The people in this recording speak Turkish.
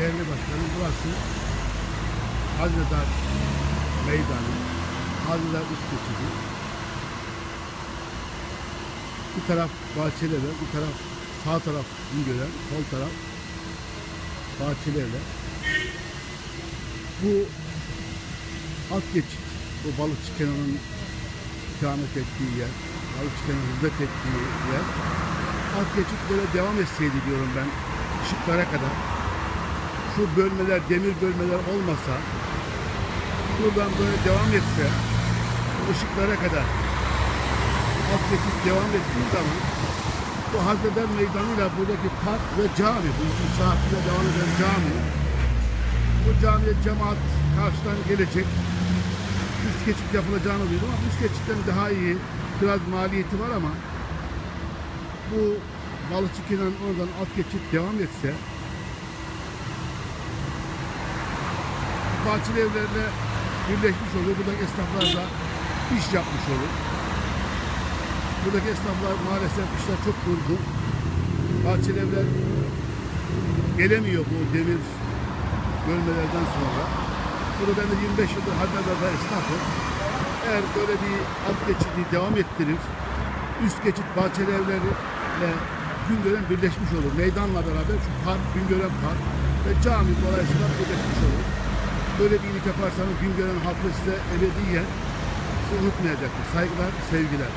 değerli başkanım burası Hazredar Meydanı, Hazredar Üst Geçidi. Bir taraf bahçelerle, bir taraf sağ taraf İngören, sol taraf bahçelerle. Bu alt geçit, bu balıkçı kenarının ikamet ettiği yer, balıkçı kenarının hizmet ettiği yer. Alt geçit böyle devam etseydi diyorum ben ışıklara kadar. Şu bölmeler, demir bölmeler olmasa buradan böyle devam etse ışıklara kadar alt geçit devam ettiği zaman bu Hazreder Meydanı'yla buradaki park ve cami, bu iki saatte devam eden cami bu camiye cemaat karşıdan gelecek. Üst geçit yapılacağını duydum ama üst geçitten daha iyi biraz maliyeti var ama bu balıkçı oradan alt geçit devam etse bahçeli evlerle birleşmiş olur. Buradaki esnaflar da iş yapmış olur. Buradaki esnaflar maalesef işler çok durgun. Bahçeli evler gelemiyor bu demir bölmelerden sonra. Burada ben de 25 yıldır Haberdar'da esnafım. Eğer böyle bir alt geçidi devam ettirir, üst geçit bahçeli evleriyle Güngören birleşmiş olur. Meydanla beraber şu park, Güngören Park ve cami dolayısıyla birleşmiş olur. Böyle bir iyilik yaparsanız Güngören halkı size ebediyen unutmayacaktır. Saygılar, sevgiler.